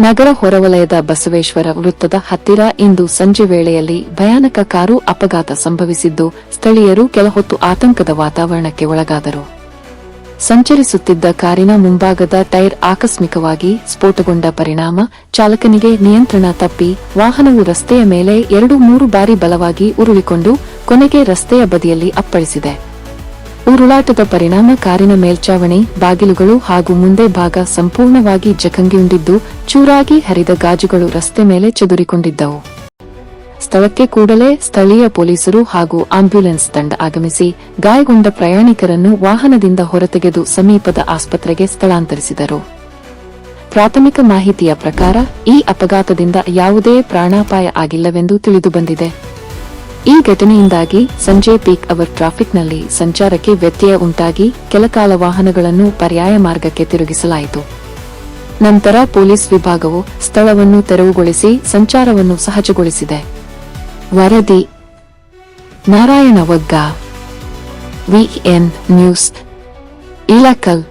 ನಗರ ಹೊರವಲಯದ ಬಸವೇಶ್ವರ ವೃತ್ತದ ಹತ್ತಿರ ಇಂದು ಸಂಜೆ ವೇಳೆಯಲ್ಲಿ ಭಯಾನಕ ಕಾರು ಅಪಘಾತ ಸಂಭವಿಸಿದ್ದು, ಸ್ಥಳೀಯರು ಕೆಲಹೊತ್ತು ಆತಂಕದ ವಾತಾವರಣಕ್ಕೆ ಒಳಗಾದರು. ಸಂಚರಿಸುತ್ತಿದ್ದ ಕಾರಿನ ಮುಂಭಾಗದ ಟೈರ್ ಆಕಸ್ಮಿಕವಾಗಿ ಸ್ಫೋಟಗೊಂಡ ಪರಿಣಾಮ, ಚಾಲಕನಿಗೆ ನಿಯಂತ್ರಣ ತಪ್ಪಿ ವಾಹನವು ರಸ್ತೆಯ ಮೇಲೆ ಎರಡು ಮೂರು ಬಾರಿ ಬಲವಾಗಿ ಉರುಳಿಕೊಂಡು ಕೊನೆಗೆ ರಸ್ತೆಯ ಬದಿಯಲ್ಲಿ ಅಪ್ಪಳಿಸಿದೆ. ಉರುಳಾಟದ ಪರಿಣಾಮ ಕಾರಿನ ಮೇಲ್ಚಾವಣಿ, ಬಾಗಿಲುಗಳು ಹಾಗೂ ಮುಂದೆ ಭಾಗ ಸಂಪೂರ್ಣವಾಗಿ ಜಖಂಗಿಯುಂಡಿದ್ದು ಚೂರಾಗಿ ಹರಿದ ಗಾಜುಗಳು ರಸ್ತೆ ಮೇಲೆ ಚದುರಿಕೊಂಡಿದ್ದವು. ಸ್ಥಳಕ್ಕೆ ಕೂಡಲೇ ಸ್ಥಳೀಯ ಪೊಲೀಸರು ಹಾಗೂ ಆಂಬ್ಯುಲೆನ್ಸ್ ತಂಡ ಆಗಮಿಸಿ ಗಾಯಗೊಂಡ ಪ್ರಯಾಣಿಕರನ್ನು ವಾಹನದಿಂದ ಹೊರತೆಗೆದು ಸಮೀಪದ ಆಸ್ಪತ್ರೆಗೆ ಸ್ಥಳಾಂತರಿಸಿದರು. ಪ್ರಾಥಮಿಕ ಮಾಹಿತಿಯ ಪ್ರಕಾರ ಈ ಅಪಘಾತದಿಂದ ಯಾವುದೇ ಪ್ರಾಣಾಪಾಯ ಆಗಿಲ್ಲವೆಂದು ತಿಳಿದುಬಂದಿದೆ. ಈ ಘಟನೆಯಿಂದಾಗಿ ಸಂಜೆ ಪೀಕ್ ಅವರ್ ಟ್ರಾಫಿಕ್ನಲ್ಲಿ ಸಂಚಾರಕ್ಕೆ ವ್ಯತ್ಯಯ ಉಂಟಾಗಿ ಕೆಲಕಾಲ ವಾಹನಗಳನ್ನು ಪರ್ಯಾಯ ಮಾರ್ಗಕ್ಕೆ ತಿರುಗಿಸಲಾಯಿತು. ನಂತರ ಪೊಲೀಸ್ ವಿಭಾಗವು ಸ್ಥಳವನ್ನು ತೆರವುಗೊಳಿಸಿ ಸಂಚಾರವನ್ನು ಸಹಜಗೊಳಿಸಿದೆ. ವರದಿ, ನಾರಾಯಣ ವಗ್ಗ ವಿಎನ್ ನ್ಯೂಸ್, ಇಲಕಲ್.